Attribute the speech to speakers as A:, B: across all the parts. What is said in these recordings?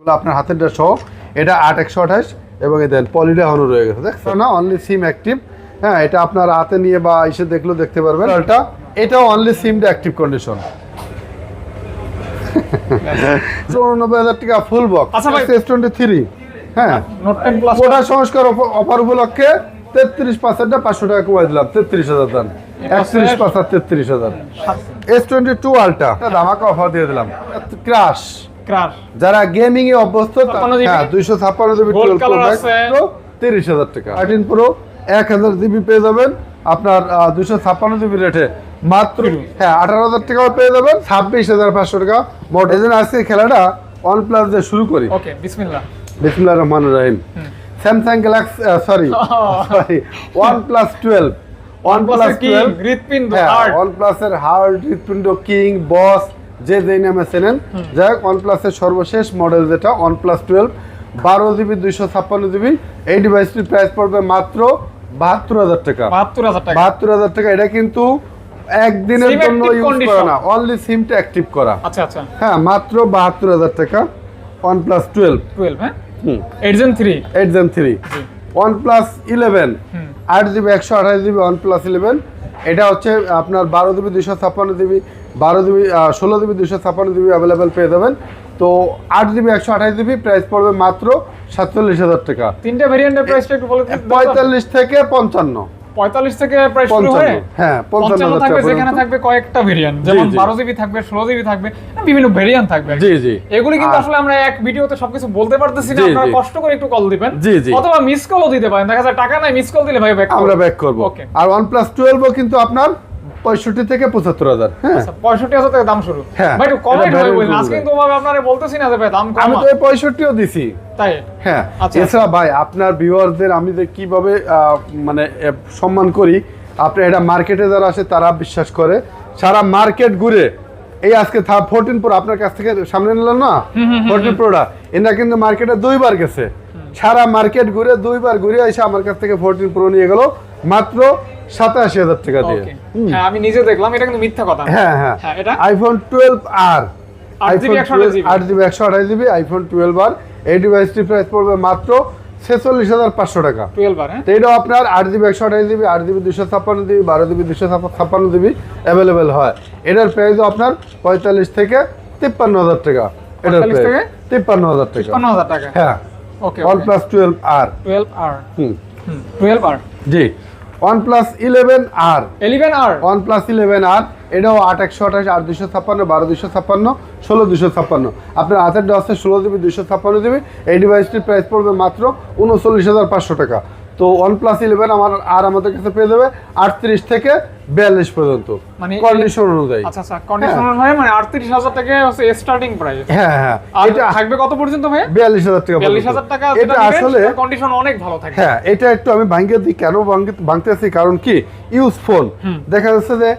A: এগুলো আপনার হাতের ডা সহ। এটা আট একশো আঠাশ এবং পলিটা এখনও রয়ে গেছে দেখছেন? না অনলি সিম অ্যাক্টিভ হ্যাঁ এটা আপনার হাতে নিয়ে বা এসে দেখলেও দেখতে পারবেন। এটা এটাও অনলি সিমটা অ্যাক্টিভ কন্ডিশন চৌরানব্বই হাজার টাকা ফুল বক্স
B: আচ্ছা ভাই।
A: এস টোয়েন্টি থ্রি হ্যাঁ ওটা সংস্কার অফার উপলক্ষে তেত্রিশ পার্সেন্টটা পাঁচশো টাকা কমাই দিলাম তেত্রিশ হাজার দাম একত্রিশ পার্সেন্ট তেত্রিশ হাজার। এস টোয়েন্টি টু আলটা ধামাকা অফার দিয়ে দিলাম। Crush
B: crush.
A: যারা গেমিং এ অভ্যস্ত তা-
B: 56 GB?
A: হ্যাঁ দুইশো ছাপ্পান্ন জিবি টুয়েলভ প্রো ম্যাক্স
B: আছে।
A: তিরিশ হাজার টাকা। থার্টিন প্রো এক হাজার জিবি পেয়ে যাবেন। আপনার দুইশো ছাপ্পান্ন জিবি রেটে। মাত্র হ্যাঁ আঠারো হাজার টাকাও পেয়ে যাবেন ছাব্বিশ হাজার পাঁচশো টাকা। মোট এই জন্য আজকে খেলাটা ওয়ান প্লাস দিয়ে শুরু করি।
B: ওকে বিসমিল্লাহ।
A: বিসমুল্লাহ রহমান রহিম। Samsung Galaxy sorry sorry OnePlus
B: twelve OnePlus
A: twelve
B: হৃৎপিণ্ড,
A: হ্যাঁ ওয়ান প্লাসের হার্ড হৃৎপিণ্ড কিং বস যে যেই নামে চেনেন যাই হোক ওয়ান প্লাসের সর্বশেষ মডেল যেটা ওয়ান প্লাস টুয়েলভ বারো জিবি দুইশো ছাপ্পান্ন জিবি এই ডিভাইসটির প্রাইস পড়বে মাত্র বাহাত্তর হাজার টাকা।
B: বাহাত্তর হাজার টাকা।
A: বাহাত্তর হাজার টাকা এটা কিন্তু একদিনের জন্য ইউজ করা না অনলি সিমটা অ্যাক্টিভ করা।
B: আচ্ছা আচ্ছা।
A: হ্যাঁ মাত্র বাহাত্তর হাজার টাকা ওয়ান প্লাস টুয়েলভ
B: টুয়েলভ হ্যাঁ eight
A: gen three eight gen three OnePlus
B: eleven
A: আট জিবি একশো আঠাশ জিবি ওয়ান প্লাস ইলেভেন এটা হচ্ছে আপনার বারো জিবি দুশো ছাপ্পান্ন জিবি বারো জিবি ষোলো জিবি দুশো ছাপ্পান্ন জিবি অ্যাভেলেবেল পেয়ে যাবেন। তো আট জিবি একশো আঠাশ জিবি প্রাইস পড়বে মাত্র সাতচল্লিশ হাজার টাকা।
B: তিনটে ভেরিয়েন্টের একটু বলে
A: পঁয়তাল্লিশ থেকে পঞ্চান্ন।
B: পঁয়তাল্লিশ থেকে প্রাইস শুরু হয়ে?
A: হ্যাঁ পঞ্চান্ন
B: পঞ্চান্ন থাকবে যেখানে থাকবে কয়েকটা ভেরিয়েন্ট যেমন বারো জিবি থাকবে ষোলো জিবি থাকবে বিভিন্ন ভেরিয়েন্ট থাকবে।
A: জি জি।
B: এগুলি কিন্তু আসলে আমরা এক ভিডিওতে সবকিছু বলতে পারতেছি না আপনারা কষ্ট করে একটু কল দিবেন।
A: জি, জি।
B: অথবা মিস কলও দিতে পারেন। দেখা যায় টাকা নাই মিস কল দিলে ভাই ব্যাক
A: আমরা ব্যাক করব। আর ওয়ান প্লাস টুয়েলভও কিন্তু আপনার পঁয়ষট্টি থেকে পঁচাত্তর হাজার হ্যাঁ।
B: পঁয়ষট্টি হাজার টাকা দাম শুরু।
A: হ্যাঁ,
B: ভাই
A: এটা
B: আজকে। কিন্তু আপনারা বলতেছি না যে ভাই দাম
A: আমি তো পঁয়ষট্টিও দিছি।
B: তাই?
A: হ্যাঁ
B: আচ্ছা।
A: এছাড়া ভাই আপনার ভিউয়ারদের আমি যে কীভাবে মানে সম্মান করি আপনি এটা মার্কেটে যারা আসে তারা বিশ্বাস করে। সারা মার্কেট ঘুরে এই আজকে ফোরটিন প্রো আপনার কাছ থেকে সামনে নিলাম না? ফোরটিন প্রোটা এরা কিন্তু মার্কেটে দুইবার গেছে। সারা মার্কেট ঘুরে দুইবার ঘুরে এসে আমার কাছ থেকে ফোরটিন প্রো নিয়ে গেল। মাত্র সাতাশি হাজার টাকা দিয়ে।
B: হ্যাঁ আমি নিজে দেখলাম এটা কিন্তু মিথ্যা কথা।
A: হ্যাঁ হ্যাঁ।
B: এটা?
A: আইফোন টুয়েলভ আর
B: আঠাশ
A: আট জিবি একশো আঠাশ জিবি আইফোন টুয়েলভ আর এই ডিভাইসটির প্রাইস পড়বে মাত্র ছেচল্লিশ হাজার পাঁচশো টাকা।
B: হ্যাঁ?
A: তো এটাও আপনার আট জিবি একশো আঠাশ জিবি আট জিবি দুশো ছাপ্পান্ন জিবি বারো জিবি দুশো ছাপ্পান্ন জিবি অ্যাভেলেবেল হয়। এটার প্রাইসও আপনার পঁয়তাল্লিশ থেকে তিপ্পান্ন হাজার টাকা। এটার প্রাইস
B: থেকে?
A: তিপ্পান্ন হাজার টাকা। হ্যাঁ। Okay OnePlus twelve R
B: twelve R
A: হুম।
B: টুয়েলভ আর
A: জি।
B: Eleven
A: R. One eleven R এটাও আট একশো আঠাশ আট দুশো ছাপ্পান্ন বারো দুশো ছাপ্পান্ন ষোলো দুশো ছাপ্পান্ন। আপনার হাতের আছে ষোলো জিবি দুশো ছাপ্পান্ন জিবি এই ডিভাইসটির প্রাইস পড়বে মাত্র উনচল্লিশ হাজার পাঁচশো টাকা। তো ওয়ান প্লাস ইলেভেন আমার আর আমাদের কাছে পেয়ে যাবে আটত্রিশ থেকে বিয়াল্লিশ পর্যন্ত।
B: মানে
A: কন্ডিশন অনুযায়ী।
B: আচ্ছা আচ্ছা কন্ডিশন হয় মানে আটত্রিশ হাজার টাকা হচ্ছে স্টার্টিং প্রাইস
A: হ্যাঁ হ্যাঁ এটা
B: থাকবে কত পর্যন্ত ভাই
A: বিয়াল্লিশ হাজার টাকা
B: বিয়াল্লিশ হাজার টাকা
A: এটা আসলে
B: কন্ডিশন অনেক ভালো থাকে
A: হ্যাঁ এটা একটু আমি ভাঙ্গে দিই কেন ভাঙতেছি কারণ কি? ইউজ ফোন দেখা যাচ্ছে যে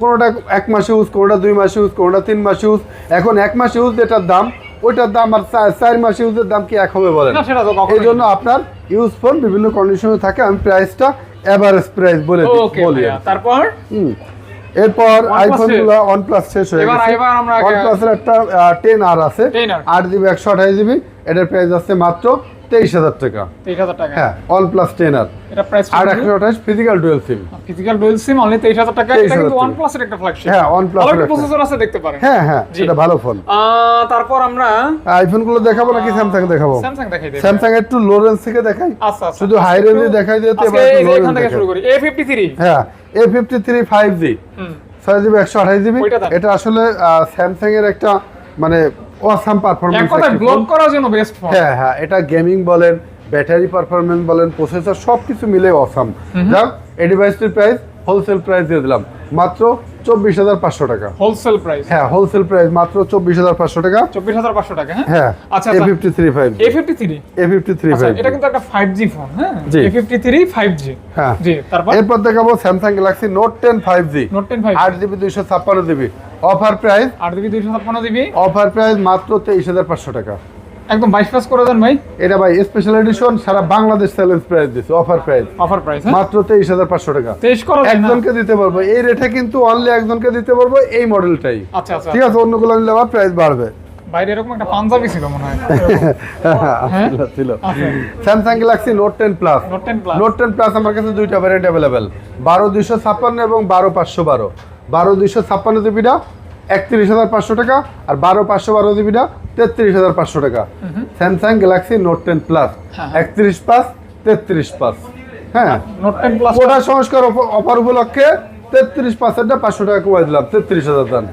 A: কোনোটা এক মাস ইউজ কোনোটা দুই মাস ইউজ কোনোটা তিন মাস ইউজ এখন এক মাস ইউজ যেটার দাম ওইটার দাম আর চার মাস ইউজের দাম কি এক হবে বলেন? এই জন্য আপনার ইউজ ফোন বিভিন্ন কন্ডিশনে থাকে আমি প্রাইসটা এভারেজ প্রাইস বলে বলি
B: তারপর?
A: এরপর আইফোনগুলো ওয়ান প্লাস শেষ হয়ে গেছে।
B: ওয়ান
A: প্লাস এর একটা টেন আর আছে।
B: 10R
A: আট জিবি একশো আঠাশ জিবি এটার প্রাইস আছে মাত্র তেইশ হাজার টাকা।
B: তেইশ হাজার টাকা।
A: হ্যাঁ ওয়ান প্লাস টেন আর
B: এটা প্রাইস
A: আর একশো আঠাশ physical dual sim
B: physical dual sim only তেইশ হাজার টাকা। এটা কিন্তু ওয়ান প্লাসের একটা ফ্ল্যাগশিপ
A: হ্যাঁ, এর একটা।
B: প্রসেসর আছে দেখতে পারেন।
A: হ্যাঁ হ্যাঁ। এটা ভালো ফোন
B: তারপর আমরা
A: আইফোনগুলো দেখাবো নাকি স্যামসাং দেখাবো?
B: স্যামসাং দেখাই দেব
A: স্যামসাং একটু লো রেঞ্জ থেকে দেখাই।
B: আচ্ছা আচ্ছা।
A: শুধু হাই রেঞ্জে দেখাই দিয়ে তো এবার
B: এখান থেকে শুরু করি। এ ফিফটি থ্রি
A: হ্যাঁ A fifty three five G
B: হুম।
A: ছয় জিবি একশো আঠাশ জিবি
B: ওইটা
A: এটা আসলে স্যামসাং এর একটা মানে অসাম
B: এক
A: পারফরমেন্স
B: কথায় ব্লক করার জন্য বেস্ট ফোন
A: হ্যাঁ হ্যাঁ এটা গেমিং বলেন ব্যাটারি পারফরমেন্স বলেন প্রসেসর সবকিছু মিলে অসাম যাক এই ডিভাইসটির প্রাইস হোলসেল প্রাইস দিয়ে দিলাম। মাত্র চব্বিশ হাজার পাঁচশো টাকা।
B: হোলসেল প্রাইস
A: হ্যাঁ হোলসেল প্রাইস মাত্র চব্বিশ হাজার পাঁচশো টাকা।
B: চব্বিশ হাজার পাঁচশো টাকা হ্যাঁ?
A: হ্যাঁ
B: আচ্ছা
A: A fifty three
B: five A fifty
A: three A fifty
B: three
A: five
B: এটা কিন্তু একটা ফাইভ জি ফোন হ্যাঁ?
A: জি।
B: A fifty three five G
A: হ্যাঁ।
B: জি তারপর?
A: এরপর দেখাবো Samsung Galaxy note ten five G
B: note ten five
A: আট জিবি দুইশো ছাপ্পান্ন জিবি অফার প্রাইস
B: আট জিবি দুইশো ছাপ্পান্ন জিবি
A: অফার প্রাইস মাত্র তেইশ হাজার পাঁচশো টাকা।
B: একদম বাইশ পাস করে দেন ভাই।
A: এটা ভাই স্পেশাল এডিশন সারা বাংলাদেশ চ্যালেঞ্জ প্রাইস দিচ্ছে অফার প্রাইস
B: অফার প্রাইস হ্যাঁ?
A: মাত্র তেইশ হাজার পাঁচশো টাকা।
B: তেইশ করা যায়
A: একজনকে দিতে পারব। এই রেটে কিন্তু অনলি একজনকে দিতে পারব এই মডেলটাই
B: আচ্ছা আচ্ছা।
A: ঠিক আছে অন্যগুলো নিলে আবার প্রাইস বাড়বে।
B: বাইরে এরকম একটা পাঞ্জাবি ছিল মনে হয়।
A: ছিল, ছিল। Samsung Galaxy note ten plus
B: note ten plus
A: note ten plus আমার কাছে দুইটা ভ্যারিয়েন্ট অ্যাভেলেবেল বারো দুইশো ছাপ্পান্ন এবং বারো পাঁচশো বারো। বারো দুইশো ছাপ্পান্ন জিবিটা একত্রিশ হাজার পাঁচশো টাকা আর বারো পাঁচশো বারো জিবিটা তেত্রিশ হাজার পাঁচশো টাকা। Samsung Galaxy note ten plus
B: হ্যাঁ।
A: একত্রিশ পাঁচ তেত্রিশ হ্যাঁ।
B: প্লাস
A: ওটা সংস্কার অফার উপলক্ষে তেত্রিশ পাঁচেরটা পাঁচশো টাকা কমাই দিলাম তেত্রিশ হাজার দান।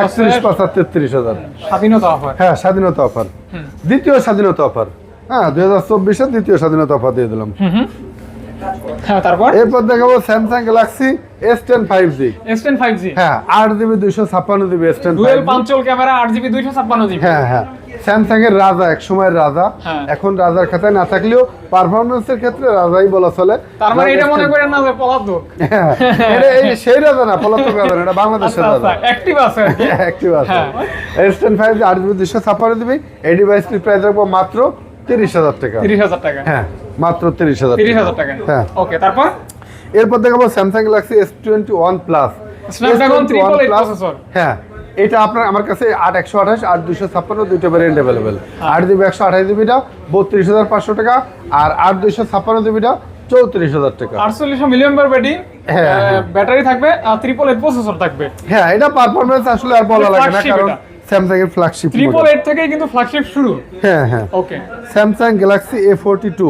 A: একত্রিশ পাঁচ আর তেত্রিশ হাজার।
B: স্বাধীনতা অফার।
A: হ্যাঁ স্বাধীনতা অফার। দ্বিতীয় স্বাধীনতা অফার। হ্যাঁ দুই হাজার চব্বিশের দ্বিতীয় স্বাধীনতা অফার দিয়ে দিলাম।
B: হ্যাঁ তারপর?
A: এরপর দেখাবো স্যামসাং গ্যালাক্সি হ্যাঁ
B: ডুয়েল পাঞ্চল ক্যামেরা জিবি
A: হ্যাঁ হ্যাঁ। স্যামসাং এর রাজা এক সময়ের রাজা। এখন রাজার খাতায় না থাকলেও পারফরমেন্সের ক্ষেত্রে রাজাই বলা চলে।
B: তার মানে এটা করেন না যে পলাতক।
A: এটা এই সেই রাজা না পলাতক রাজা এটা বাংলাদেশের
B: আচ্ছা
A: রাজা
B: আচ্ছা অ্যাক্টিভ আছে আর
A: অ্যাক্টিভ আছে। জিবি দুশো ছাপ্পান্ন জিবি। এই ডিভাইসটির প্রাইস রাখব মাত্র তিরিশ হাজার টাকা।
B: তিরিশ হাজার টাকা।
A: হ্যাঁ। মাত্র তিরিশ হাজার
B: তিরিশ হাজার টাকা।
A: হ্যাঁ।
B: ওকে তারপর?
A: এরপর দেখাবো Samsung Galaxy S twenty one plus
B: Snapdragon 388 processor।
A: হ্যাঁ এটা আপনার আমার কাছে আট একশো আঠাশ আট দুশো ছাপ্পান্ন দুইটা ভ্যারিয়েন্ট অ্যাভেলেবেল
B: হ্যাঁ।
A: আট জিবি একশো আঠাশ জিবিটা বত্রিশ হাজার পাঁচশো টাকা আর আট দুইশো ছাপ্পান্ন জিবিটা চৌত্রিশ হাজার টাকা।
B: আটচল্লিশশো মিলিয়ন বার ব্যাটারি
A: হ্যাঁ, হ্যাঁ।
B: ব্যাটারি থাকবে আর ট্রিপল এইট প্রসেসর থাকবে।
A: হ্যাঁ এটা পারফরমেন্স আসলে আর বলা লাগে না কারণ। স্যামসাং এর ফ্ল্যাগশিপ
B: ট্রিপল এইট থেকেই কিন্তু ফ্ল্যাগশিপ শুরু।
A: হ্যাঁ হ্যাঁ।
B: Okay
A: Samsung Galaxy A forty two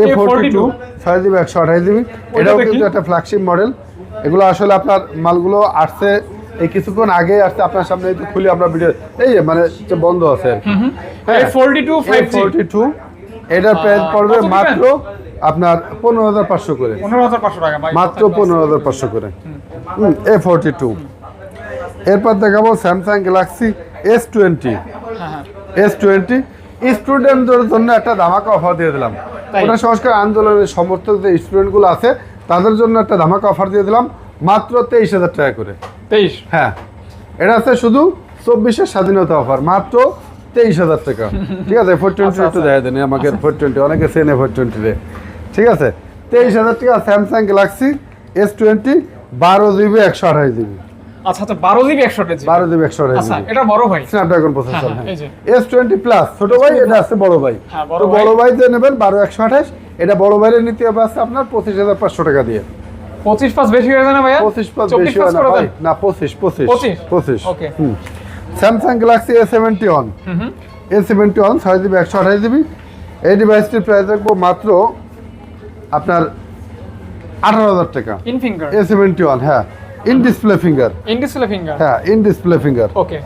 A: A forty two ছয় জিবি একশো আঠাশ জিবি এটাও কিন্তু একটা ফ্ল্যাগশিপ মডেল এগুলো আসলে আপনার মালগুলো আসছে এই কিছুক্ষণ আগে আসছে আপনার সামনে এই খুলে আমরা ভিডিও এই যে মানে বন্ধ আছে হ্যাঁ।
B: Forty two five
A: forty two এটার প্রাইস পড়বে মাত্র আপনার পনেরো হাজার পাঁচশো করে। মাত্র পনেরো হাজার পাঁচশো করে। এ ফোরটি টু এরপর দেখাবো Samsung Galaxy
B: S twenty
A: S twenty স্টুডেন্টদের জন্য একটা ধামাকা অফার দিয়ে দিলাম? ওটা সংস্কার আন্দোলনের সমর্থক যে স্টুডেন্টগুলো আছে তাদের জন্য একটা ধামাকা অফার দিয়ে দিলাম মাত্র তেইশ হাজার টাকা করে।
B: তেইশ?
A: হ্যাঁ। এটা আছে শুধু চব্বিশের স্বাধীনতা অফার মাত্র তেইশ হাজার টাকা। ঠিক আছে ফোর টোয়েন্টি
B: আচ্ছা,
A: একটু
B: আচ্ছা।
A: দেখা দেন আমাকে ফোর টোয়েন্টি অনেকে চেনে ফোর টোয়েন্টি রে। ঠিক আছে তেইশ হাজার টাকা স্যামসাং গ্যালাক্সি এস টোয়েন্টি বারো জিবি একশো আঠাশ জিবি
B: আচ্ছা আচ্ছা জিবি একশো জি
A: বারো জিবি একশো আঠাশ
B: আচ্ছা এটা বড় ভাই।
A: স্ন্যাপড্রাগন প্রসেসর
B: হ্যাঁ,
A: হ্যাঁ।
B: এই যে।
A: এস টোয়েন্টি প্লাস ছোট ভাই এটা আছে বড় ভাই।
B: হ্যাঁ,
A: তো বড় ভাই। যে নেবেন বারো একশো আঠাশ। এটা বড় ভাইয়ের নিতে হবে আছে আপনার পঁচিশ হাজার পাঁচশো টাকা দিয়ে।
B: পঁচিশ পাঁচ বেশি হয়ে যায় না ভাইয়া?
A: পঁচিশ পাঁচ বেশি হয় না ভাই। না পঁচিশ পঁচিশ।
B: পঁচিশ?
A: পঁচিশ। Okay Samsung Galaxy A seventy one
B: hmm hmm.
A: A seventy one ছয় জিবি একশো আঠাশ জিবি। এই ডিভাইসটির প্রাইস রাখব মাত্র আপনার আঠারো হাজার টাকা। এ সেভেন্টি ওয়ান হ্যাঁ। In display finger
B: in display finger
A: হ্যাঁ ইন ডিসপ্লে ফিঙ্গার
B: ওকে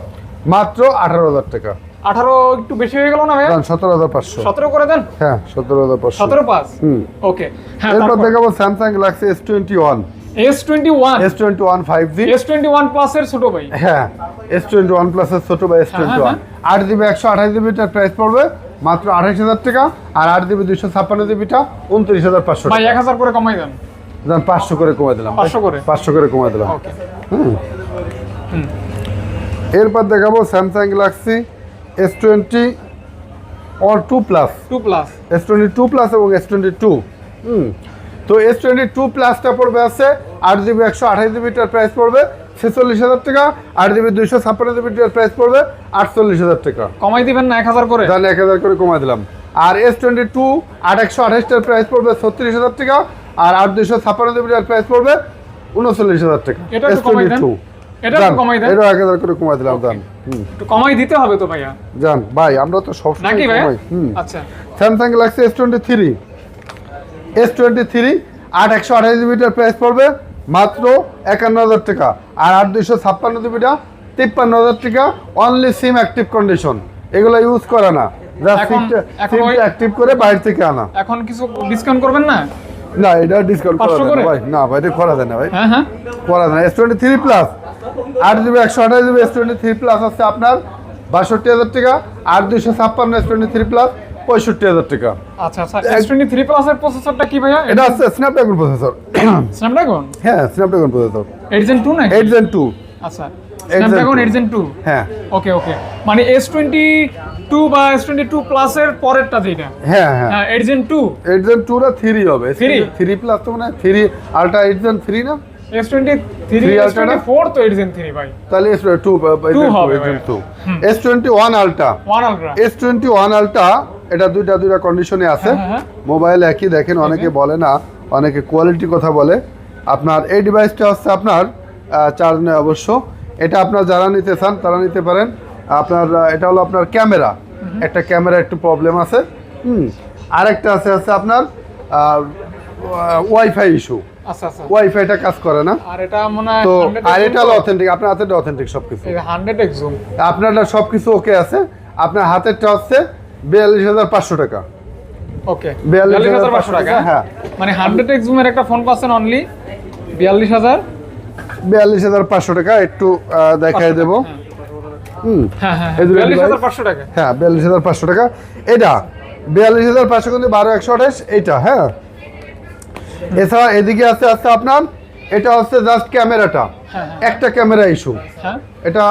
A: মাত্র আঠারো হাজার টাকা।
B: আঠারো একটু বেশি হয়ে গেল না ভাইয়া?
A: সতেরো হাজার পাঁচশো।
B: সতেরো করে দেন?
A: হ্যাঁ সতেরো হাজার পাঁচশো।
B: সতেরো পাঁচ?
A: হুম।
B: ওকে হ্যাঁ
A: এরপর দেখাবো Samsung Galaxy S twenty one
B: S twenty one
A: S twenty one five G
B: S twenty one প্লাসের ছোট ভাই।
A: হ্যাঁ এস টোয়েন্টি ওয়ান প্লাসের ছোট বা এস টোয়েন্টি ওয়ান আট জিবি একশো আঠাশ জিবি জিবিটার প্রাইস পড়বে মাত্র আঠাশ হাজার টাকা। আর আট জিবি দুইশো ছাপ্পান্ন জিবিটা উনত্রিশ হাজার পাঁচশো
B: ভাই এক হাজার করে কমাই দেন।
A: যান পাঁচশো করে কমে দিলাম।
B: 500 করে?
A: পাঁচশো করে কমে দিলাম।
B: ওকে।
A: এরপর দেখাবো Samsung Galaxy S twenty or two plus
B: two plus
A: S twenty two plus এবং এস টোয়েন্টি টু হুম। তো এস টোয়েন্টি টু প্লাসটা পড়বে আছে আট জিবি একশো আঠাশ জিবিটার প্রাইস পড়বে ছেচল্লিশ হাজার টাকা। আট জিবি দুইশো ছাপ্পান্ন জিবিটার প্রাইস পড়বে আটচল্লিশ হাজার টাকা।
B: কমাই দিবেন না এক হাজার করে?
A: জানি এক হাজার করে কমাই দিলাম। আর এস টোয়েন্টি টু আট একশো আঠাশটার প্রাইস পড়বে ছত্রিশ হাজার টাকা। আর আট দুইশো ছাপ্পান্ন জিবিটার প্রাইস পড়বে উনচল্লিশ হাজার টাকা।
B: এটা একটু এটা কমাই দেন।
A: এটা এক হাজার করে কমাই দিলাম দাম হুম।
B: কমাই দিতে হবে তো ভাইয়া।
A: জান ভাই আমরা তো সবসময়
B: নাকি ভাইয়া? আচ্ছা।
A: জিবিটার প্রাইস পড়বে মাত্র টাকা। আর আট দুইশো ছাপ্পান্ন জিবিটা তিপ্পান্ন হাজার টাকা অনলি সিম অ্যাক্টিভ কন্ডিশন এগুলো ইউজ করে না। জাস্ট সিমটা অ্যাক্টিভ করে বাইরে থেকে আনা।
B: এখন কিছু ডিসকাউন্ট করবেন না?
A: না এটা ডিসকাউন্ট করা যায় ভাই। না ভাই এটা করা যায় না ভাই।
B: হ্যাঁ হ্যাঁ।
A: করা যায় না। এস টোয়েন্টি থ্রি প্লাস আট জিবি একশো আঠাশ GB S twenty three plus হচ্ছে আপনার বাষট্টি হাজার টাকা। আর দুইশো ছাপ্পান্ন এস টোয়েন্টি থ্রি প্লাস পঁয়ষট্টি হাজার টাকা।
B: আচ্ছা আচ্ছা এস টোয়েন্টি থ্রি প্লাসের প্রসেসরটা কি ভাইয়া?
A: এটা হচ্ছে স্ন্যাপড্রাগন প্রসেসর
B: স্ন্যাপড্রাগন
A: হ্যাঁ Snapdragon processor
B: eight gen two নাকি?
A: এইট জেন টু
B: আচ্ছা। স্ন্যাপড্রাগন
A: 2
B: এইট জেন টু
A: হ্যাঁ।
B: ওকে ওকে মানে এস টোয়েন্টি টু বা এস টোয়েন্টি টু প্লাসের পরেরটা যেটা?
A: হ্যাঁ হ্যাঁ।
B: Eight gen two
A: eight gen two না থ্রি হবে? থ্রি প্লাস তো মানে three ultra eight gen three না
B: S twenty
A: three S
B: twenty four তো এইট জেন থ্রি ভাই।
A: তাহলে এস টু
B: হবে ভাই।
A: S twenty one ultra
B: one ultra
A: S twenty one ultra এটা দুইটা দুইটা কন্ডিশনে আছে।
B: হ্যাঁ, হ্যাঁ।
A: মোবাইল একই দেখেন অনেকে বলে না অনেকে কোয়ালিটি কথা বলে। আপনার এই ডিভাইসটা হচ্ছে আপনার চার্জ নেয় অবশ্য এটা আপনার যারা নিতে চান তারা নিতে পারেন। আপনার এটা হলো আপনার ক্যামেরা। একটা ক্যামেরা একটু প্রবলেম আছে। হুম। আরেকটা আছে আছে আপনার ওয়াইফাই ইস্যু
B: আচ্ছা আচ্ছা।
A: ওয়াইফাইটা কাজ করে না।
B: আর এটা মনে হয়
A: তো আর এটা হলো অথেন্টিক আপনার হাতেরটা অথেন্টিক সব কিছু
B: হান্ড্রেড এক্স জুম
A: আপনারটা সব কিছু ওকে আছে। আপনার হাতেরটা হচ্ছে বিয়াল্লিশ হাজার পাঁচশো টাকা।
B: ওকে
A: 42,500
B: বিয়াল্লিশ হাজার পাঁচশো টাকা?
A: হ্যাঁ।
B: মানে হান্ড্রেড এক্স জুমের একটা ফোন পাচ্ছেন অনলি বিয়াল্লিশ হাজার?
A: বিয়াল্লিশ হাজার পাঁচশো টাকা একটু দেখাই দেবো। হুম
B: হ্যাঁ হ্যাঁ
A: এই দুটো
B: বিয়াল্লিশ হাজার পাঁচশো টাকা?
A: হ্যাঁ বিয়াল্লিশ হাজার পাঁচশো টাকা। এটা বিয়াল্লিশ হাজার পাঁচশো কিন্তু বারো একশো আঠাশ এইটা হ্যাঁ। এছাড়া এদিকে আছে আছে আপনার এটা হচ্ছে জাস্ট ক্যামেরাটা।
B: হ্যাঁ,
A: একটা ক্যামেরা ইস্যু
B: হ্যাঁ।
A: এটা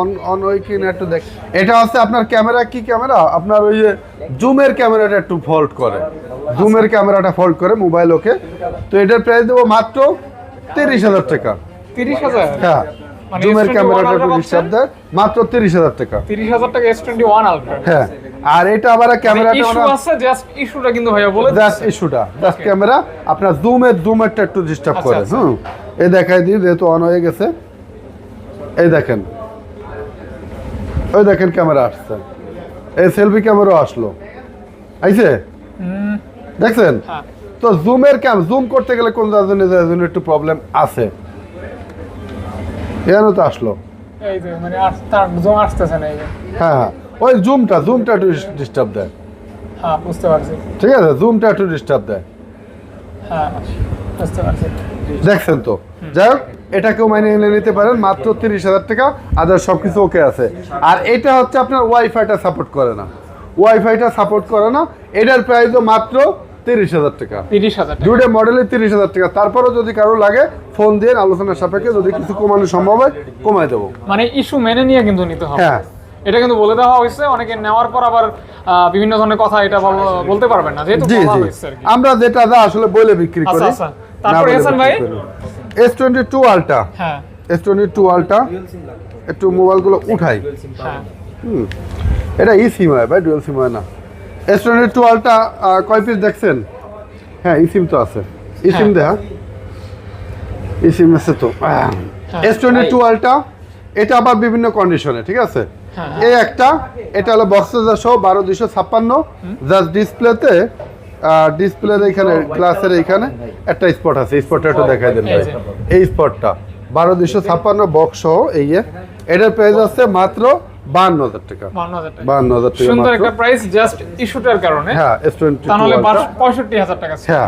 A: অন অন ওই কিনা একটু দেখ। এটা হচ্ছে আপনার ক্যামেরা কি ক্যামেরা? আপনার ওই যে জুমের ক্যামেরাটা একটু ফল্ট করে। জুমের ক্যামেরাটা ফল্ট করে মোবাইল ওকে। তো এটার প্রাইস দেবো মাত্র তিরিশ হাজার টাকা। হ্যাঁ।
B: মানে
A: জুমের ক্যামেরাটা মাত্র তিরিশ হাজার টাকা।
B: তিরিশ হাজার টাকা এস টোয়েন্টি ওয়ান আলট্রা
A: হ্যাঁ আর এটা আবার ক্যামেরাটা
B: ইস্যু আছে জাস্ট ইস্যুটা কিন্তু ভাইয়া বলে
A: জাস্ট ইস্যুটা জাস্ট ক্যামেরা আপনার জুমের জুমেরটা একটু ডিস্টার্ব
B: আচ্ছা,
A: করে
B: আচ্ছা।
A: হুম। এই দেখাই দিই যেহেতু অন হয়ে গেছে। এই দেখেন। ওই দেখেন ক্যামেরা আসছে। এই সেলফি ক্যামেরাও আসলো। আইছে? দেখছেন?
B: হ্যাঁ।
A: তো জুমের ক্যাম জুম করতে গেলে কোন জন্য একটু প্রবলেম আছে। এখানে তো আসলো।
B: এই যে মানে তার জমা আসতেছে না
A: হ্যাঁ হ্যাঁ। ওই জুমটা জুমটা একটু ডিস্টার্ব দেয়।
B: হ্যাঁ বুঝতে পারছি।
A: ঠিক আছে জুমটা একটু ডিস্টার্ব দেয়।
B: হ্যাঁ বুঝতে পারছি।
A: দেখছেন তো? যাই হোক এটাকেও মাইনে এনে নিতে পারেন মাত্র তিরিশ হাজার টাকা আদার সব কিছু ওকে আছে। আর এটা হচ্ছে আপনার ওয়াইফাইটা সাপোর্ট করে না। ওয়াইফাইটা সাপোর্ট করে না। এটার প্রাইসও মাত্র তিরিশ হাজার টাকা।
B: তিরিশ হাজার
A: দুইটা মডেলে তিরিশ হাজার টাকা। তারপরেও যদি কারও লাগে ফোন দিয়ে আলোচনার সাপেক্ষে যদি কিছু কমানো সম্ভব হয় কমাই দেবো।
B: মানে ইস্যু মেনে নিয়ে কিন্তু নিতে হবে।
A: হ্যাঁ।
B: এটা কিন্তু বলে দেওয়া হয়েছে অনেকে নেওয়ার পর আবার বিভিন্ন ধরনের কথা এটা বলতে পারবেন না যেহেতু বলা হয়েছে
A: আমরা যেটা যা আসলে বলে বিক্রি
B: আচ্ছা,
A: করি
B: আচ্ছা। তারপরে হাসান ভাই?
A: এস টোয়েন্টি টু আলটা
B: হ্যাঁ।
A: এস টোয়েন্টি টু আলটা একটু মোবাইলগুলো উঠাই।
B: হ্যাঁ।
A: হুম। এটা ই সিম হয় ভাই ডুয়েল সিম হয় না। এস টোয়েন্টি টু কয় পিস দেখছেন? হ্যাঁ ইসিম তো আছে। ই সিম
B: হ্যাঁ।
A: দেখা ই সিম আছে তো। এস টোয়েন্টি টু এটা আবার বিভিন্ন কন্ডিশনে ঠিক আছে?
B: হ্যাঁ।
A: এই একটা এটা হলো বক্সের সহ বারো দুশো ছাপ্পান্ন। জাস্ট ডিসপ্লেতে ডিসপ্লের এখানে গ্লাসের এখানে একটা স্পট আছে। স্পটটা একটু দেখাই দেন ভাই।
B: এই
A: স্পটটা বারো দুশো ছাপ্পান্ন বক্স সহ এই এটার প্রাইস আছে মাত্র বান্ন হাজার টাকা।
B: বান্ন হাজার টাকা সুন্দর একটা প্রাইস জাস্ট ইস্যুটার কারণে।
A: হ্যাঁ এস টোয়েন্টি
B: তা পঁয়ষট্টি হাজার টাকা
A: হ্যাঁ।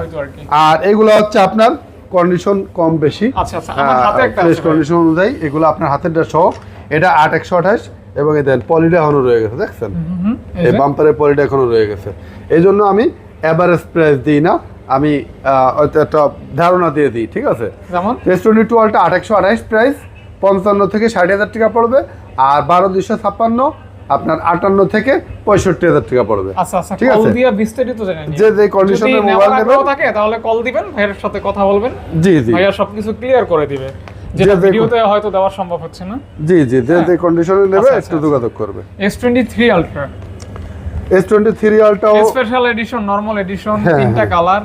B: আর
A: এগুলো হচ্ছে আপনার কন্ডিশন কম বেশি।
B: আচ্ছা, আচ্ছা, আমার হাতে একটা
A: ফ্রেশ
B: আছে ভাই।
A: কন্ডিশন অনুযায়ী এগুলো আপনার হাতেরটা সহ এটা আট একশো আঠাশ এবং এই দেন পলিটা এখনও রয়ে গেছে দেখছেন?
B: এই
A: বাম্পারের পলিটা এখনও রয়ে গেছে। এই জন্য আমি এভারেজ প্রাইস দিই না। আমি একটা ধারণা দিয়ে দিই ঠিক আছে?
B: যেমন?
A: টুয়েলটা আট একশো আঠাশ প্রাইস পঞ্চান্ন থেকে ষাট হাজার টাকা পড়বে আর বারো দুশো ছাপ্পান্ন আপনার আটান্ন থেকে পঁয়ষট্টি হাজার টাকা পড়বে।
B: আচ্ছা আচ্ছা
A: ঠিক আছে?
B: বিস্তারিত
A: যে যে মোবাইল নেবেন
B: থাকে তাহলে কল দিবেন ভাইয়ের সাথে কথা বলবেন।
A: জি জি।
B: ভাইয়া সবকিছু ক্লিয়ার করে দিবে। যেটা
A: যে-
B: ভিডিওতে হয়তো দেওয়া সম্ভব হচ্ছে না।
A: জি জি যে যে কন্ডিশনে নেবে
B: আচ্ছা,
A: একটু। যোগাযোগ করবে। Ultra
B: special edition normal edition
A: হ্যাঁ,
B: তিনটা
A: হ্যাঁ।
B: কালার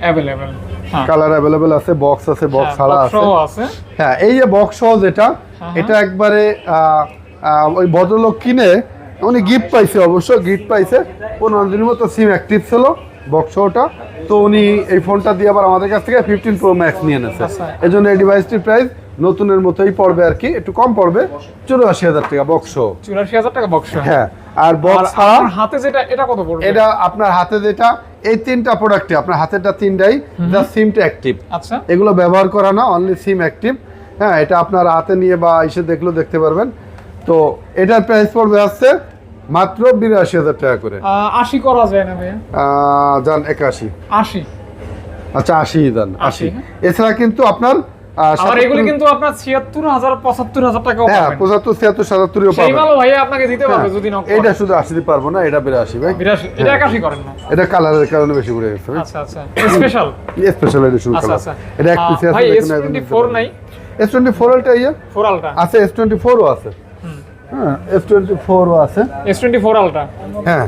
B: অ্যাভেলেবেল হ্যাঁ
A: কালার অ্যাভেলেবেল আছে বক্স আছে বক্স ছাড়া আছে। হ্যাঁ এই যে বক্স সহ যেটা
B: হ্যাঁ,
A: এটা একবারে ওই ভদ্রলোক কিনে উনি গিফট পাইছে অবশ্য গিফট পাইছে। পনেরো দিনের মতো সিম অ্যাক্টিভ ছিল বক্স ওটা তো উনি এই ফোনটা দিয়ে আবার আমাদের কাছ থেকে ফিফটিন প্রো ম্যাক্স নিয়ে নিয়েছে
B: আচ্ছা।
A: এই জন্য এই ডিভাইসটির প্রাইস নতুনের মতোই পড়বে আর কি একটু কম পড়বে। চুরাশি হাজার টাকা বক্স
B: চুরাশি হাজার টাকা বক্স
A: হ্যাঁ আর
B: আর
A: বক্স
B: আপনার হাতে যেটা এটা কত পড়বে?
A: এটা আপনার হাতে যেটা এই তিনটা প্রোডাক্টে আপনার হাতেরটা তিনটাই যা সিমটা অ্যাক্টিভ
B: আচ্ছা।
A: এগুলো ব্যবহার করা না অনলি সিম অ্যাক্টিভ হ্যাঁ এটা আপনার হাতে নিয়ে বা এসে দেখলেও দেখতে পারবেন। তো এটার প্রাইস পড়বে হচ্ছে মাত্র বিরাশি হাজার টাকা করে।
B: আশি করা যায় না ভাইয়া?
A: যান একাশি।
B: আশি।
A: আচ্ছা আশি যান আশি
B: আশি, হ্যাঁ।
A: এছাড়া কিন্তু আপনার আহ,
B: আবার এগুলি
A: 77
B: কিন্তু আপনার ছিয়াত্তর হাজার পঁচাত্তর হাজার টাকাও
A: হ্যাঁ
B: সেই আপনাকে দিতে পারবে
A: হ্যাঁ,
B: যদি নক
A: এইটা শুধু আশি দিতে পারব না এটা বিরাশি ভাই।
B: বিরাশি এটা একাশি করেন না।
A: এটা কালারের কারণে বেশি ঘুরে গেছে
B: আচ্ছা আচ্ছা।
A: Special
B: special
A: edition
B: colour.
A: এটা এক পিসে আছে
B: ভাই নাই।
A: আলটা ইয়ে? আছে আছে। হ্যাঁ আছে।
B: আলটা।
A: হ্যাঁ।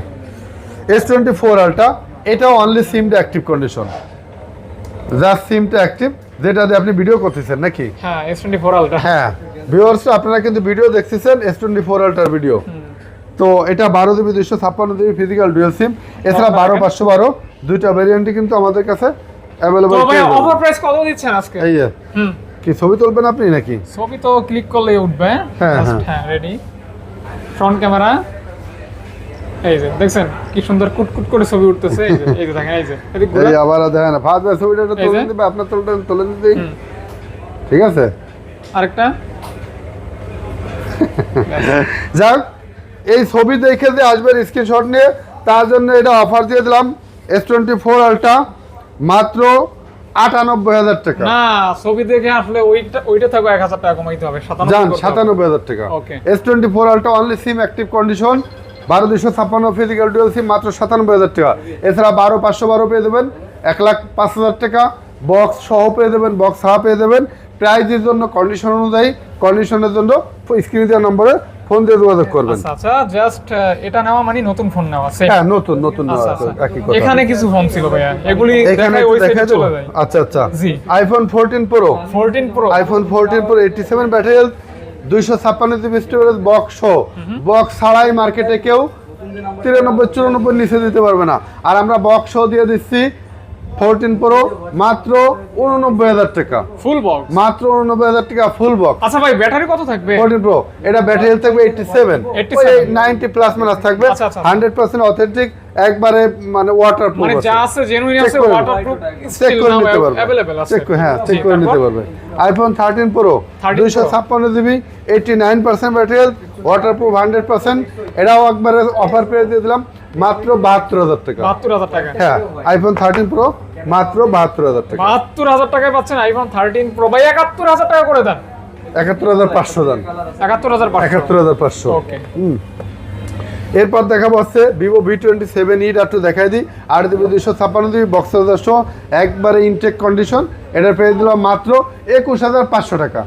A: অনলি সিমটা অ্যাক্টিভ কন্ডিশন জাস্ট সিমটা অ্যাক্টিভ যেটা দিয়ে আপনি ভিডিও করতেছেন নাকি?
B: হ্যাঁ
A: হ্যাঁ ভিউয়ার্স আপনারা কিন্তু ভিডিও দেখতেছেন এস টোয়েন্টি ফোর আলটার ভিডিও তো এটা বারো জিবি দুইশো ছাপ্পান্ন জিবি ফিজিক্যাল ডুয়েল সিম এছাড়া বারো পাঁচশো বারো দুইটা ভ্যারিয়েন্টই কিন্তু আমাদের কাছে অ্যাভেলেবল
B: অফার প্রাইস কত দিচ্ছেন আজকে?
A: এই কি ছবি তুলবেন আপনি নাকি?
B: ছবি তো ক্লিক করলে উঠবে।
A: হ্যাঁ। হ্যাঁ।
B: রেডি ফ্রন্ট ক্যামেরা এই যে দেখছেন? কি সুন্দর কুটকুট করে ছবি উঠতেছে। এই যে এই যে দেখেন এই যে
A: এই আবার দেখেন ফার্স্ট ছবিটা একটু
B: এই যে।
A: তুলে দিবে আপনার তুলবেন তুলে দিতে ঠিক আছে?
B: আরেকটা?
A: যাক এই ছবি দেখে যে আসবেন স্ক্রিনশট নিয়ে তার জন্য এটা অফার দিয়ে দিলাম এস টোয়েন্টি ফোর আলটা মাত্র আটানব্বই হাজার টাকা।
B: না ছবি দেখে আসলে ওইটা ওইটা থাকবে এক হাজার টাকা কমাইতে হবে।
A: সাতানব্বই হাজার টাকা।
B: Okay.
A: S twenty four ultra only sim active condition বারো দুশো ছাপ্পান্ন ফিজিক্যাল ডুয়েল সিম মাত্র সাতানব্বই হাজার টাকা। এছাড়া বারো পাঁচশো বারো পেয়ে দেবেন এক লাখ পাঁচ হাজার টাকা। বক্স সহ পেয়ে দেবেন বক্স সহ পেয়ে দেবেন। প্রাইজের জন্য কন্ডিশন অনুযায়ী কন্ডিশনের জন্য স্ক্রিনে দেওয়া নম্বরে ফোন দিয়ে যোগাযোগ করবেন।
B: আচ্ছা আচ্ছা জাস্ট এটা নেওয়া মানে নতুন ফোন নেওয়া
A: হ্যাঁ নতুন নতুন
B: আচ্ছা,
A: নেওয়া,
B: আচ্ছা।
A: একই কথা।
B: এখানে কিছু ফোন ছিল ভাইয়া। এগুলি
A: এখানে
B: ওই সাইডে চলে যায়।
A: আচ্ছা আচ্ছা।
B: জি।
A: IPhone fourteen pro
B: 14 pro
A: iPhone fourteen pro eighty seven battery health দুইশো ছাপ্পান্ন জিবি স্টোরেজ বক্স বক্স ছাড়াই মার্কেটে কেউ তিরানব্বই চুরানব্বই নিচে দিতে পারবে না। আর আমরা বক্স সহ দিয়ে দিচ্ছি। ফোরটিন প্রো মাত্র উননব্বই হাজার টাকা
B: ফুল বক্স
A: মাত্র উননব্বই হাজার টাকা ফুল বক্স
B: আচ্ছা ভাই ব্যাটারি কত থাকবে
A: ফোরটিন প্রো এটা ব্যাটারি হেলথ থাকবে eighty seven
B: 87
A: ninety plus minus থাকবে
B: আচ্ছা, আচ্ছা।
A: হান্ড্রেড পার্সেন্ট অথেন্টিক একবারে মানে ওয়াটার প্রুফ
B: মানে যা আছে জেনুইন
A: Check
B: আছে
A: করে
B: ওয়াটারপ্রুফ
A: চেক করে নিতে পারবে
B: अवेलेबल আছে
A: চেক করে হ্যাঁ
B: জি,
A: চেক করে নিতে
B: তারপর?
A: পারবে আইফোন থার্টিন প্রো
B: 13
A: দুইশো
B: Pro।
A: ছাপ্পান্ন GB eighty nine percent battery waterproof hundred percent এটাও একবারে অফার পেয়ে দিয়ে দিলাম মাত্র বাহাত্তর হাজার টাকা।
B: 72000 টাকা।
A: হ্যাঁ আইফোন থার্টিন প্রো মাত্র বাহাত্তর হাজার টাকা।
B: 72000 টাকায় পাচ্ছেন আইফোন 13 প্রো ভাই 71000 টাকা করে দেন।
A: একাত্তর হাজার পাঁচশো দান।
B: 71500
A: একাত্তর হাজার পাঁচশো।
B: ওকে।
A: হুম। এরপর দেখাবো হচ্ছে Vivo V twenty seven e একটু দেখাই দিই। আট জিবি দুইশো ছাপ্পান্ন জিবি বক্স হাজারশো একবারে ইনটেক কন্ডিশন এটা পেয়ে দিলাম মাত্র একুশ হাজার পাঁচশো টাকা।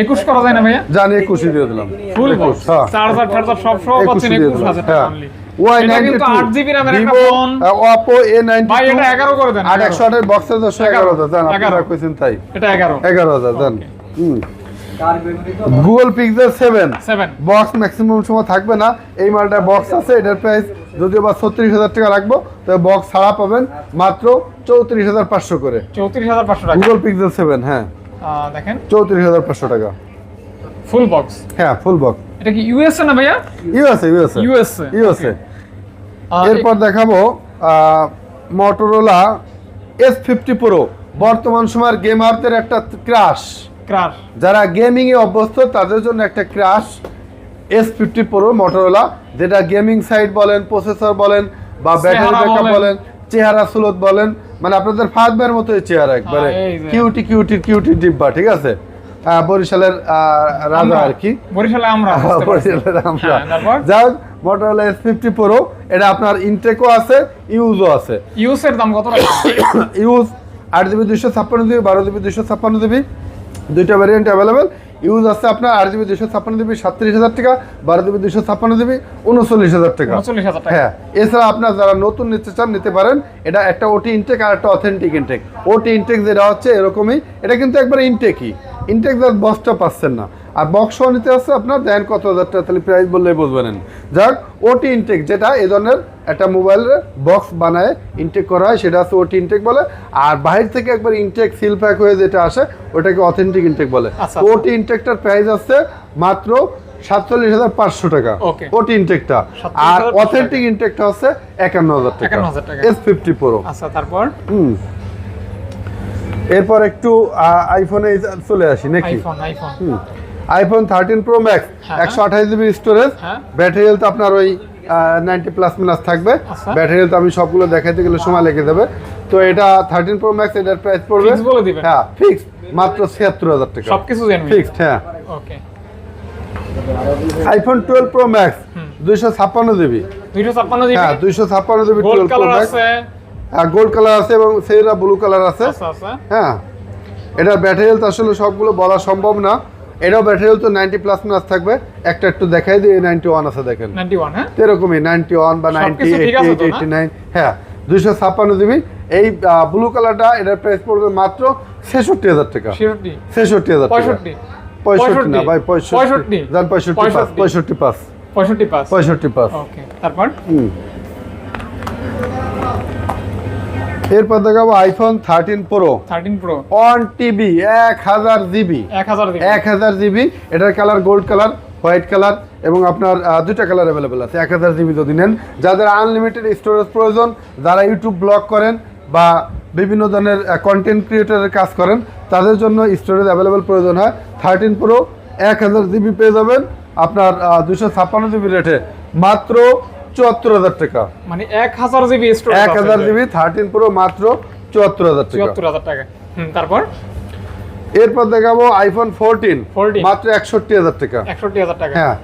B: 21 করা যায় না ভাইয়া?
A: জানি একুশই দিয়ে দিলাম।
B: ফুল
A: একুশ, হ্যাঁ।
B: চার্জার টার্জার সব 21000 টাকা
A: হ্যাঁ।
B: Only
A: ওয়াই
B: এটা
A: নাইনটি
B: কিন্তু
A: টু
B: 8 জিবি র্যামের একটা
A: Vivo
B: phone.
A: Oppo A ninety
B: ভাই এটা 11 করে দেন
A: বক্স হাজার জান আপনারা। কইছেন তাই।
B: এটা 11
A: এগারো হাজার জান। হুম। Google Pixel
B: seven
A: box maximum সময় থাকবে না। এই মালটা বক্স আছে এটার প্রাইস যদিও বা ছত্রিশ হাজার টাকা রাখব তবে বক্স ছাড়া পাবেন মাত্র চৌত্রিশ হাজার পাঁচশো করে।
B: 34500 টাকা।
A: গুগল পিক্সেল সেভেন হ্যাঁ।
B: দেখেন।
A: চৌত্রিশ হাজার পাঁচশো টাকা।
B: ফুল বক্স
A: হ্যাঁ ফুল বক্স
B: এটা কি ইউএসএ না ভাইয়া?
A: ইউএসএ ইউএসএ
B: ইউএসএ
A: ইউএসএ এরপর দেখাবো মটোরোলা এস ফিফটি প্রো বর্তমান সময়ের গেমারদের একটা ক্রাশ
B: ক্রাশ
A: যারা গেমিং এ অভ্যস্ত তাদের জন্য একটা crush S fifty pro Motorola যেটা গেমিং সাইট বলেন প্রসেসর বলেন বা ব্যাটারি ব্যাকআপ
B: বলেন।
A: চেহারা সুলত বলেন মানে আপনাদের ফাঁদবার মতো চেহারা একবারে।
B: হ্যাঁ,
A: কিউটি কিউটি কিউটি ডিব্বা ঠিক আছে? বরিশালের রাজা আর কি
B: বরিশালে আমরা।
A: বরিশালের আমরা।
B: হ্যাঁ?
A: যাই মোটরোলা এস ফিফটি প্রো এটা আপনার ইনটেকও আছে ইউজও আছে।
B: ইউসের দাম কত
A: ইউজ আট জিবি দুশো ছাপ্পান্ন জিবি বারো জিবি দুশো ছাপ্পান্ন জিবি দুইটা ভ্যারিয়েন্ট অ্যাভেলেবেল ইউজ আছে আপনার আট জিবি দুশো ছাপ্পান্ন জিবি সাতত্রিশ হাজার টাকা বারো জিবি দুশো ছাপ্পান্ন জিবি উনচল্লিশ হাজার টাকা।
B: 39000 টাকা।
A: হ্যাঁ এছাড়া আপনার যারা নতুন নিতে চান নিতে পারেন এটা একটা ওটি ইনটেক আর একটা অথেন্টিক ইনটেক ওটি ইনটেক যেটা হচ্ছে এরকমই এটা কিন্তু একবার ইনটেকই ইনটেক যার বসটা পাচ্ছেন না। আর বক্স নিতে আসছে আপনার দেন কত হাজার টাকা তাহলে প্রাইস বললেই বুঝবেন। যাক ওটি ইনটেক যেটা এই ধরনের একটা মোবাইলের বক্স বানায় ইনটেক করা হয় সেটা হচ্ছে ওটি ইনটেক বলে। আর বাইরে থেকে একবার ইনটেক সিল প্যাক হয়ে যেটা আসে ওটাকে অথেন্টিক ইনটেক বলে। ওটি ইনটেকটার প্রাইস আছে মাত্র সাতচল্লিশ হাজার পাঁচশো টাকা. ওটি ইনটেকটা আর
B: 47,500
A: অথেন্টিক ইনটেকটা হচ্ছে একান্ন হাজার টাকা। এস ফিফটি প্রো
B: আচ্ছা তারপর?
A: হুম। এরপর একটু আইফোনে চলে আসি নাকি? IPhone iPhone thirteen pro
B: max.
A: একশো আঠাশ জিবি স্টোরেজ। ব্যাটারি হেলথ আপনার ওই নাইনটি প্লাস মাইনাস থাকবে।
B: আচ্ছা।
A: ব্যাটারি তো আমি সবগুলো দেখাইতে গেলে সময় লেগে যাবে। তো এটা থার্টিন প্রো ম্যাক্স এটার প্রাইস পড়বে।
B: Fix বলে দিবেন।
A: হ্যাঁ ফিক্স মাত্র ছিয়াত্তর হাজার টাকা।
B: সবকিছু
A: ফিক্সড হ্যাঁ।
B: Okay
A: iPhone twelve pro max দুইশো ছাপ্পান্ন জিবি
B: 256 জিবি
A: হ্যাঁ দুইশো ছাপ্পান্ন জিবি টুয়েলভ প্রো ম্যাক্স
B: আছে?
A: হ্যাঁ গোল্ড কালার আছে এবং সেইরা ব্লু কালার আছে।
B: আচ্ছা আচ্ছা।
A: হ্যাঁ এটার ব্যাটারি হেলথ আসলে সবগুলো বলা সম্ভব না। এটাও ব্যাটারি হেলথ তো নাইনটি প্লাস মাস থাকবে। একটা একটু দেখাই দিই নাইনটি ওয়ান আছে দেখেন।
B: 91 হ্যাঁ?
A: এরকমই নাইনটি ওয়ান বা নাইনটি এইটি এইটি নাইন হ্যাঁ দুইশো ছাপ্পান্ন জিবি। এই ব্লু কালারটা এটার প্রাইস পড়বে মাত্র ছেষট্টি হাজার টাকা। ছেষট্টি। হাজার টাকা। পঁয়ষট্টি। না ভাই পঁয়ষট্টি।
B: 65
A: যান পঁয়ষট্টি পাঁচ পঁয়ষট্টি। পাঁচ।
B: 65
A: পঁয়ষট্টি পাঁচ।
B: ওকে তারপর?
A: এরপর দেখাবো iPhone thirteen pro
B: 13 pro
A: one TB এক হাজার জিবি।
B: 1000 জিবি।
A: এক হাজার জিবি। এটার colour gold colour white colour এবং আপনার দুইটা কালার অ্যাভেলেবেল আছে। এক হাজার জিবি যদি নেন। যাদের আনলিমিটেড স্টোরেজ প্রয়োজন যারা ইউটিউব ব্লগ করেন বা বিভিন্ন ধরনের কন্টেন্ট ক্রিয়েটারের কাজ করেন তাদের জন্য স্টোরেজ অ্যাভেলেবেল প্রয়োজন হয়। থার্টিন প্রো এক হাজার জিবি পেয়ে যাবেন। আপনার দুশো ছাপ্পান্ন জিবি রেটে মাত্র চুয়াত্তর হাজার টাকা।
B: মানে 1000 জিবি
A: এক হাজার জিবি থার্টিন প্রো মাত্র চুয়াত্তর হাজার টাকা।
B: 74000 টাকা। তারপর?
A: এরপর দেখাবো আইফোন ফোরটিন
B: 14
A: মাত্র একষট্টি হাজার টাকা।
B: 61000 টাকা।
A: হ্যাঁ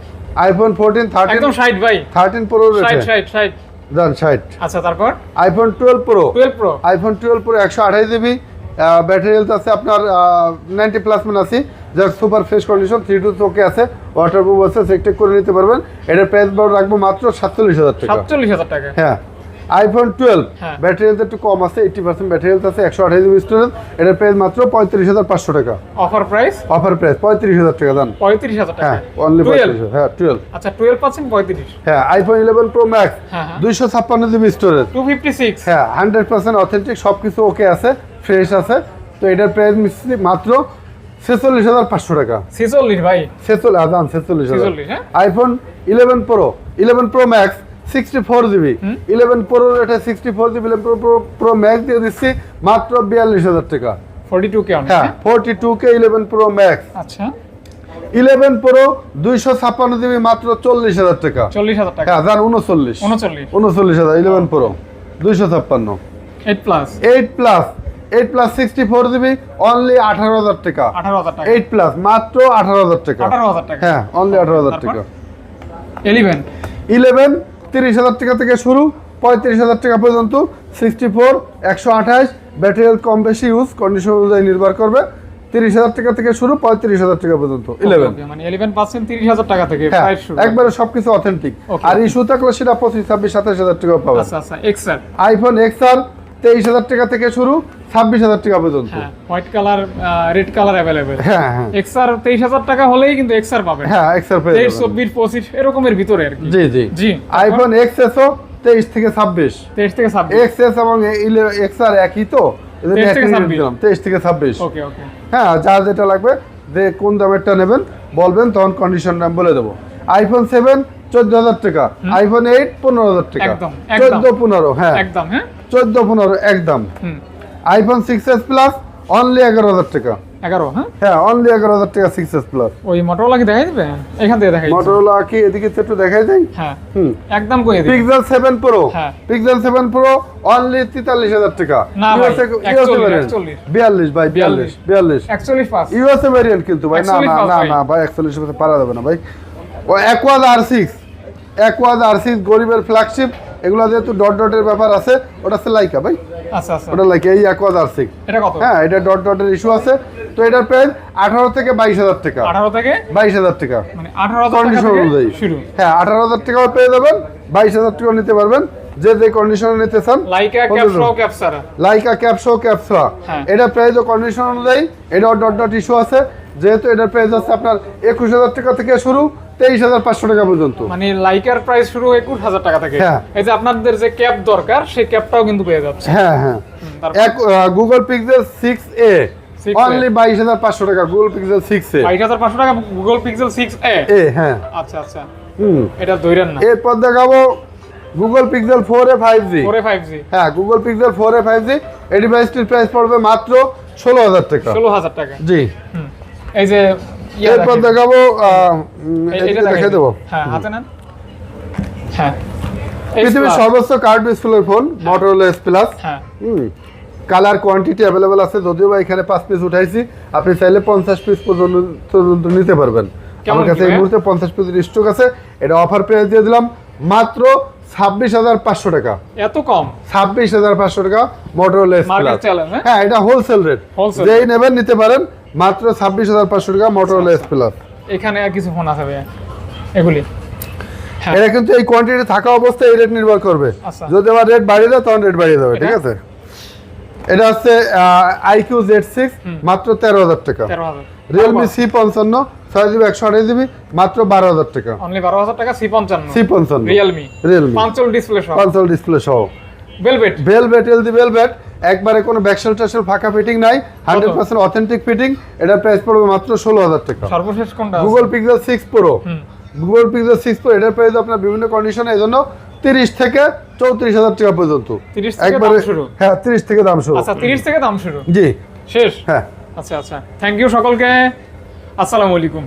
A: আইফোন ফোরটিন থার্টিন
B: একদম 60 ভাই।
A: থার্টিন প্রো
B: 60
A: রেটে
B: 60 60
A: যান ষাট।
B: আচ্ছা তারপর?
A: IPhone twelve pro
B: 12 pro
A: iPhone twelve pro একশো আঠাশ জিবি ব্যাটারি হেলথ আছে আপনার নাইনটি প্লাস মান আছে যার super fresh condition three two okay আছে। ওয়াটার প্রুফ আছে চেক টেক করে নিতে পারবেন। এটার প্রাইস বাড় রাখব মাত্র সাতচল্লিশ হাজার টাকা।
B: 47000 টাকা।
A: হ্যাঁ। আইফোন টুয়েলভ
B: হ্যাঁ।
A: ব্যাটারি হেলথ একটু কম আছে এইটি পার্সেন্ট ব্যাটারি হেলথ আছে একশো আঠাশ জিবি স্টোরেজ এটার প্রাইস মাত্র পঁয়ত্রিশ হাজার পাঁচশো টাকা।
B: অফার প্রাইস
A: অফার প্রাইস পঁয়ত্রিশ হাজার টাকা দান
B: 35000 টাকা।
A: হ্যাঁ অনলি পঁয়ত্রিশ হ্যাঁ টুয়েলভ
B: আচ্ছা 12 পাচ্ছেন 35
A: হ্যাঁ আইফোন ইলেভেন প্রো ম্যাক্স
B: হ্যাঁ, হ্যাঁ।
A: দুইশো ছাপ্পান্ন জিবি স্টোরেজ
B: 256
A: হ্যাঁ হান্ড্রেড পার্সেন্ট অথেন্টিক সব কিছু ওকে আছে ফ্রেশ আছে। তো এটার প্রাইস মাত্র ছেচল্লিশ হাজার পাঁচশো টাকা।
B: 46 ভাই।
A: ছেচল্লিশ হাজার ছেচল্লিশ হাজার।
B: 46, হ্যাঁ?
A: IPhone eleven pro eleven pro max sixty four GB eleven pro এটা sixty four GB eleven pro pro max দিয়ে দিচ্ছি মাত্র বিয়াল্লিশ হাজার টাকা।
B: 42 কে অনেক
A: হ্যাঁ forty two K eleven pro max
B: আচ্ছা।
A: ইলেভেন প্রো দুইশো ছাপ্পান্ন জিবি মাত্র চল্লিশ হাজার টাকা।
B: 40000 টাকা।
A: হ্যাঁ যান উনচল্লিশ
B: 39
A: উনচল্লিশ হাজার ইলেভেন প্রো দুইশো ছাপ্পান্ন।
B: 8 plus
A: eight plus eight plus sixty four GB only আঠারো হাজার টাকা। এইট প্লাস মাত্র আঠারো হাজার টাকা। হ্যাঁ অনলি আঠারো হাজার টাকা।
B: 11
A: ইলেভেন তিরিশ হাজার টাকা থেকে শুরু পঁয়ত্রিশ হাজার টাকা পর্যন্ত সিক্সটি ফোর একশো আঠাশ ব্যাটারি হেলথ কম বেশি ইউজ কন্ডিশন অনুযায়ী নির্ভর করবে। তিরিশ হাজার টাকা থেকে শুরু পঁয়ত্রিশ হাজার টাকা পর্যন্ত। ইলেভেন
B: মানে 11 পাচ্ছেন 30000 টাকা থেকে
A: হ্যাঁ একবারে সবকিছু অথেন্টিক. আর ইস্যু থাকলে সেটা পঁচিশ ছাব্বিশ সাতাশ হাজার টাকা
B: আচ্ছা
A: আইফোন এক্স আর তেইশ হাজার টাকা থেকে শুরু ছাব্বিশ হাজার টাকা পর্যন্ত।
B: White colour red
A: colour available
B: তেইশ হাজার টাকা হলেই কিন্তু এক্সআর পাবে
A: হ্যাঁ পেয়ে তেইশ
B: চব্বিশ পঁচিশ এরকমের ভিতরে আর
A: জি জি।
B: জি।
A: আইফোন এক্স তেইশ থেকে ছাব্বিশ।
B: তেইশ থেকে ছাব্বিশ।
A: এক্স এস এবং একই তো? তেইশ থেকে ছাব্বিশ।
B: ওকে ওকে।
A: হ্যাঁ যা যেটা লাগবে যে কোন দামেরটা নেবেন বলবেন তখন কন্ডিশন নাম বলে দেবো। আইফোন সেভেন চোদ্দ হাজার টাকা। আইফোন এইট পনেরো হাজার টাকা। চোদ্দ পনেরো হ্যাঁ।
B: একদম হ্যাঁ।
A: চোদ্দ পনেরো একদম। IPhone six S plus only এগারো হাজার টাকা।
B: 11 হ্যাঁ?
A: হ্যাঁ অনলি এগারো হাজার টাকা সিক্স এস প্লাস
B: ওই মোটরোলা কি দেখাই দিবেন এখান থেকে দেখাই
A: মোটরোলা কি এদিকে একটু দেখাই যায়
B: হ্যাঁ।
A: হুম।
B: একদম কই
A: Pixel seven
B: pro.
A: Pixel seven pro only তেতাল্লিশ হাজার টাকা।
B: না ভাই,
A: USA
B: 41,
A: variant।
B: 41
A: বিয়াল্লিশ ভাই বিয়াল্লিশ বিয়াল্লিশ।
B: 41 পাস
A: ইউএসএ ভ্যারিয়েন্ট কিন্তু ভাই। না না না না ভাই একচল্লিশ পারা যাবে না ভাই। ও আর সিক্স আর সিক্স গরিবের ফ্ল্যাগশিপ এগুলো যেহেতু ডট ডটের ব্যাপার আছে ওটা হচ্ছে লাইকা ভাই।
B: আচ্ছা আচ্ছা।
A: ওটা লাইকা এই অ্যাকোয়াজ আর সিক্স
B: এটা কত?
A: হ্যাঁ এটা ডট ডটের ইস্যু আছে। তো এটার প্রাইস আঠারো থেকে বাইশ হাজার টাকা।
B: 18 থেকে
A: বাইশ হাজার টাকা।
B: মানে 18000 টাকা
A: কন্ডিশন
B: থেকে
A: অনুযায়ী।
B: শুরু।
A: হ্যাঁ আঠারো হাজার টাকাও পেয়ে যাবেন বাইশ হাজার টাকাও নিতে পারবেন। যে যে কন্ডিশনে নিতে চান
B: লাইকা ক্যাপসো। ক্যাপসারা
A: লাইকা ক্যাপসো ক্যাপসা। এটা প্রাইস ও কন্ডিশন অনুযায়ী এটা ডট ডট ইস্যু আছে। যেহেতু এটার প্রাইস আছে আপনার একুশ হাজার টাকা থেকে শুরু তেইশ হাজার পাঁচশো টাকা পর্যন্ত।
B: মানে লাইকার প্রাইস শুরু 21000 টাকা থেকে।
A: হ্যাঁ।
B: এই যে আপনাদের যে ক্যাপ দরকার সেই ক্যাপটাও কিন্তু পেয়ে যাচ্ছে।
A: হ্যাঁ হ্যাঁ। এক Google Pixel six
B: A
A: only বাইশ হাজার পাঁচশো টাকা গুগল পিক্সেল সিক্স এ
B: 28500 টাকা গুগল পিক্সেল 6a
A: এ হ্যাঁ।
B: আচ্ছা আচ্ছা।
A: হুম।
B: এটা ধইরেন না।
A: এরপর দেখাবো Google Pixel four A five G
B: 4a 5g
A: হ্যাঁ Google Pixel four A five G এই ডিভাইসটির প্রাইস পড়বে মাত্র ষোলো হাজার টাকা।
B: 16000 টাকা।
A: জি।
B: এই যে
A: এরপর দেখাবো
B: এটা
A: দেখে দেবো।
B: হ্যাঁ হাতে নেন। হ্যাঁ।
A: পৃথিবীর সর্বোচ্চ card phone Motorola S
B: plus
A: হুম। কালার কোয়ান্টিটি অ্যাভেলেবেল আছে যদিও বা এখানে পাঁচ পিস উঠাইছি আপনি চাইলে পঞ্চাশ পিস পর্যন্ত নিতে পারবেন। আমার কাছে এই মুহূর্তে পঞ্চাশ পিসের স্টক আছে এটা অফার প্রাইস দিয়ে দিলাম মাত্র ছাব্বিশ হাজার পাঁচশো টাকা।
B: এত কম?
A: ছাব্বিশ হাজার পাঁচশো টাকা মোটরোলা
B: হ্যাঁ?
A: হ্যাঁ এটা হোলসেল রেট যেই নেবেন নিতে পারেন। মাত্র ছাব্বিশ হাজার পাঁচশো টাকা মোটরোলা এস প্লাস
B: এখানে আর কিছু ফোন আছে ভাইয়া। এগুলি। হ্যাঁ।
A: এটা কিন্তু এই কোয়ান্টিটি থাকা অবস্থায় এই রেট নির্ভর করবে।
B: আচ্ছা।
A: যদি আবার রেট বাড়িয়ে দেয় তখন রেট বাড়িয়ে যাবে ঠিক আছে? এটা হচ্ছে আইকিউ জেড সিক্স মাত্র তেরো হাজার টাকা। রিয়েলমি সি পঞ্চান্ন ছয় জিবি একশো আঠাশ জিবি মাত্র বারো হাজার টাকা।
B: অনলি বারো হাজার টাকা সি পঞ্চান্ন।
A: সি পঞ্চান্ন।
B: রিয়েলমি
A: রিয়েলমি
B: পাঁচল ডিসপ্লে সহ।
A: পাঁচল ডিসপ্লে সহ।
B: ভেলভেট
A: ভেলভেট এলদি ভেলভেট একবারে কোনো ব্যাকসেল ট্যাকসেল ফাঁকা ফিটিং নাই হান্ড্রেড পার্সেন্ট অথেন্টিক ফিটিং এটার প্রাইস পড়বে মাত্র ষোলো হাজার টাকা।
B: সর্বশেষ কোনটা
A: Google Pixel six
B: pro
A: Google Pixel six pro এটার প্রাইস আপনার বিভিন্ন কন্ডিশনে এই জন্য তিরিশ থেকে চৌত্রিশ হাজার টাকা পর্যন্ত।
B: 30 থেকে দাম শুরু?
A: হ্যাঁ তিরিশ থেকে দাম শুরু।
B: আচ্ছা তিরিশ থেকে দাম শুরু?
A: জি।
B: শেষ?
A: হ্যাঁ।
B: আচ্ছা আচ্ছা। থ্যাংক ইউ সকলকে। আসসালামু আলাইকুম।